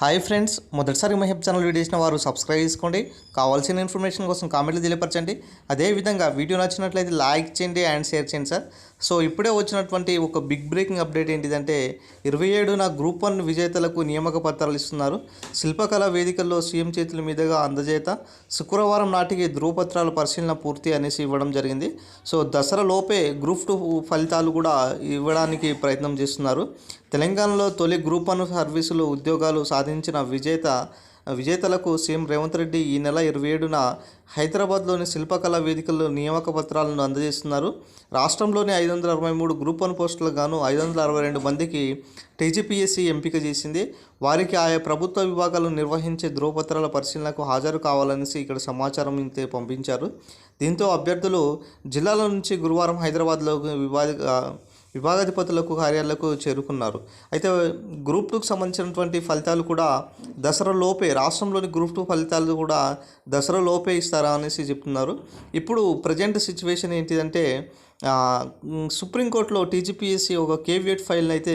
Hi friends మొదటిసారి మహిబ్ channel video చేసిన వారు సబ్స్క్రైబ్ చేసుకోండి. కావాల్సిన ఇన్ఫర్మేషన్ కోసం కామెంట్లు తెలియపరచండి. అదేవిధంగా వీడియో నచ్చినట్లయితే లైక్ చేయండి అండ్ షేర్ చేయండి సార్ సో ఇప్పుడే వచ్చినటువంటి ఒక బిగ్ బ్రేకింగ్ అప్డేట్ ఏంటిదంటే ఇరవై ఏడున గ్రూప్ వన్ విజేతలకు నియామక పత్రాలు ఇస్తున్నారు. శిల్పకళా వేదికల్లో సీఎం చేతుల మీదుగా అందజేత శుక్రవారం నాటికి ధృవపత్రాల పరిశీలన పూర్తి అనేసి ఇవ్వడం జరిగింది. సో దసరా లోపే గ్రూప్ టూ ఫలితాలు కూడా ఇవ్వడానికి ప్రయత్నం చేస్తున్నారు. తెలంగాణలో తొలి గ్రూప్ వన్ సర్వీసులు ఉద్యోగాలు సాధించిన విజేత విజేతలకు సీఎం రేవంత్ రెడ్డి ఈ నెల ఇరవై ఏడున హైదరాబాద్లోని శిల్పకళా వేదికల్లో నియామక పత్రాలను అందజేస్తున్నారు. రాష్ట్రంలోని ఐదు వందల అరవై మూడు గ్రూప్ వన్ పోస్టులకు గాను ఐదు వందల అరవై రెండు మందికి టీజీపీఎస్సీ ఎంపిక చేసింది. వారికి ఆయా ప్రభుత్వ విభాగాలు నిర్వహించే ధృవపత్రాల పరిశీలనకు హాజరు కావాలనేసి ఇక్కడ సమాచారం ఇంతే పంపించారు. దీంతో అభ్యర్థులు జిల్లాల నుంచి గురువారం హైదరాబాద్లోకి విభాగ విభాగాధిపతులకు కార్యాలకు చేరుకున్నారు. అయితే గ్రూప్ టూకు సంబంధించినటువంటి ఫలితాలు కూడా దసరా లోపే రాష్ట్రంలోని గ్రూప్ టూ ఫలితాలు కూడా దసరా లోపే ఇస్తారా అనేసి చెప్తున్నారు. ఇప్పుడు ప్రజెంట్ సిచ్యువేషన్ ఏంటిదంటే సుప్రీంకోర్టులో టీజీపీఎస్సీ ఒక కేవియట్ ఫైల్ అయితే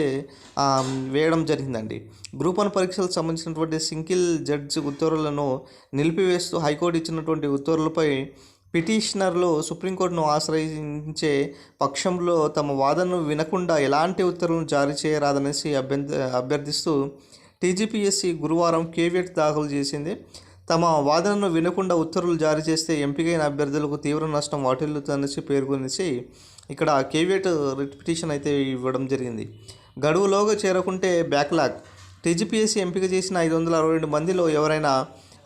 వేయడం జరిగిందండి. గ్రూప్ వన్ పరీక్షలకు సంబంధించినటువంటి సింగిల్ జడ్జి ఉత్తర్వులను నిలిపివేస్తూ హైకోర్టు ఇచ్చినటువంటి ఉత్తర్వులపై పిటిషనర్లు సుప్రీంకోర్టును ఆశ్రయించే పక్షంలో తమ వాదనను వినకుండా ఎలాంటి ఉత్తర్వులను జారీ చేయరాదనేసి అభ్యంత అభ్యర్థిస్తూ టీజీపీఎస్సీ గురువారం కేవియట్ దాఖలు చేసింది. తమ వాదనను వినకుండా ఉత్తర్వులు జారీ చేస్తే ఎంపికైన అభ్యర్థులకు తీవ్ర నష్టం వాటిల్లుతుందనేసి పేర్కొనేసి ఇక్కడ కేవియట్ రిట్ పిటిషన్ అయితే ఇవ్వడం జరిగింది. గడువులోగా చేరకుంటే బ్యాక్లాగ్. టీజీపీఎస్సీ ఎంపిక చేసిన ఐదు వందల అరవై రెండు మందిలో ఎవరైనా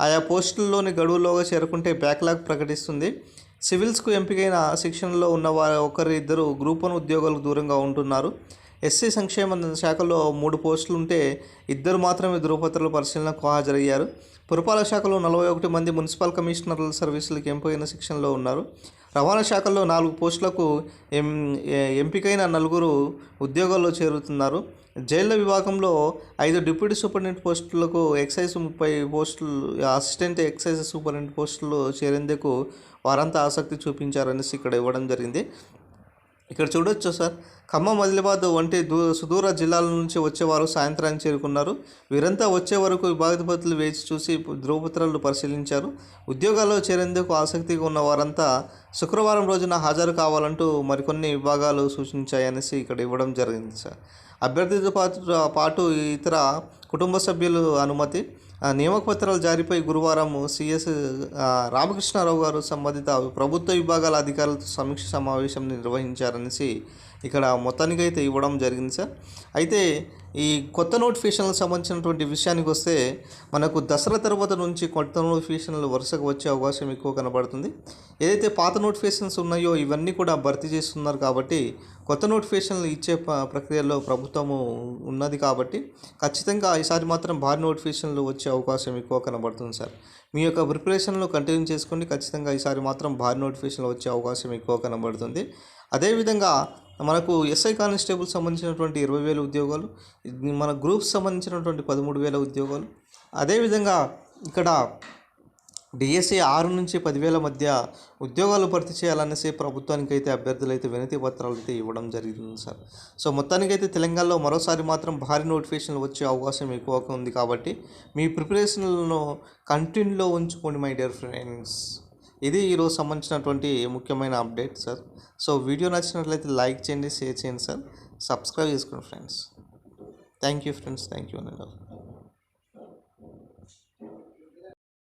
ఆయా పోస్టుల్లోని గడువులోగా చేరుకుంటే బ్యాక్లాగ్ ప్రకటిస్తుంది. సివిల్స్కు ఎంపికైన శిక్షణలో ఉన్న వారు ఒకరి ఇద్దరు గ్రూప్ వన్ ఉద్యోగాలకు దూరంగా ఉంటున్నారు. ఎస్సీ సంక్షేమ శాఖలో మూడు పోస్టులు ఉంటే ఇద్దరు మాత్రమే ధృవపత్రాల పరిశీలనకు హాజరయ్యారు. పురపాలక శాఖలో నలభై ఒకటి మంది మున్సిపల్ కమిషనర్ల సర్వీసులకు ఎంపికైన శిక్షణలో ఉన్నారు. రవాణా శాఖలో నాలుగు పోస్టులకు ఎం ఎంపికైన నలుగురు ఉద్యోగాల్లో చేరుతున్నారు. జైళ్ళ విభాగంలో ఐదు డిప్యూటీ సూపరింటెండెంట్ పోస్టులకు ఎక్సైజ్ ముప్పై పోస్టులు అసిస్టెంట్ ఎక్సైజ్ సూపరింటెండెంట్ పోస్టులు చేరేందుకు వారంతా ఆసక్తి చూపించారనేసి ఇక్కడ ఇవ్వడం జరిగింది. ఇక్కడ చూడొచ్చు సార్. ఖమ్మం ఆదిలాబాద్ వంటి దూ సుదూర జిల్లాల నుంచి వచ్చేవారు సాయంత్రానికి చేరుకున్నారు. వీరంతా వచ్చే వరకు విభాగాధిపతులు వేచి చూసి ధ్రువపత్రాలు పరిశీలించారు. ఉద్యోగాల్లో చేరేందుకు ఆసక్తిగా ఉన్న వారంతా శుక్రవారం రోజున హాజరు కావాలంటూ మరికొన్ని విభాగాలు సూచించాయనేసి ఇక్కడ ఇవ్వడం జరిగింది సార్. అభ్యర్థితో పాటు పాటు ఇతర కుటుంబ సభ్యులు అనుమతి నియామకపత్రాలు నియామక జారీపై గురువారం సిఎస్ రామకృష్ణారావు గారు సంబంధిత ప్రభుత్వ విభాగాల అధికారులతో సమీక్ష సమావేశం నిర్వహించారనేసి ఇక్కడ మొత్తానికి అయితే ఇవ్వడం జరిగింది సార్. అయితే ఈ కొత్త నోటిఫికేషన్లకు సంబంధించినటువంటి విషయానికి వస్తే మనకు దసరా తర్వాత నుంచి కొత్త నోటిఫికేషన్లు వరుసగా వచ్చే అవకాశం ఎక్కువ కనబడుతుంది. ఏదైతే పాత నోటిఫికేషన్స్ ఉన్నాయో ఇవన్నీ కూడా భర్తీ చేస్తున్నారు కాబట్టి కొత్త నోటిఫికేషన్లు ఇచ్చే ప్రక్రియలో ప్రభుత్వము ఉన్నది కాబట్టి ఖచ్చితంగా ఈసారి మాత్రం భారీ నోటిఫికేషన్లు వచ్చే అవకాశం ఎక్కువ కనబడుతుంది సార్. మీ యొక్క ప్రిపరేషన్లో కంటిన్యూ చేసుకోండి. ఖచ్చితంగా ఈసారి మాత్రం భారీ నోటిఫికేషన్లు వచ్చే అవకాశం ఎక్కువ కనబడుతుంది. అదేవిధంగా మనకు ఎస్ఐ కానిస్టేబుల్ సంబంధించినటువంటి ఇరవై వేల ఉద్యోగాలు మన గ్రూప్స్ సంబంధించినటువంటి పదమూడు వేల ఉద్యోగాలు. అదేవిధంగా ఇక్కడ డిఎస్సి ఆరు నుంచి పదివేల మధ్య ఉద్యోగాలు భర్తీ చేయాలనేసి ప్రభుత్వానికి అయితే అభ్యర్థులు అయితే వినతి పత్రాలు అయితే ఇవ్వడం జరిగింది సార్. సో మొత్తానికైతే తెలంగాణలో మరోసారి మాత్రం భారీ నోటిఫికేషన్లు వచ్చే అవకాశం ఎక్కువగా ఉంది కాబట్టి మీ ప్రిపరేషన్లను కంటిన్యూలో ఉంచుకోండి మై డియర్ ఫ్రెండ్స్. ఇది ఈరోజు సంబంధించినటువంటి ముఖ్యమైన అప్డేట్ సార్. సో వీడియో నచ్చినట్లయితే లైక్ చేయండి షేర్ చేయండి సార్. సబ్స్క్రైబ్ చేసుకోండి friends. Thank you friends. Thank you అండి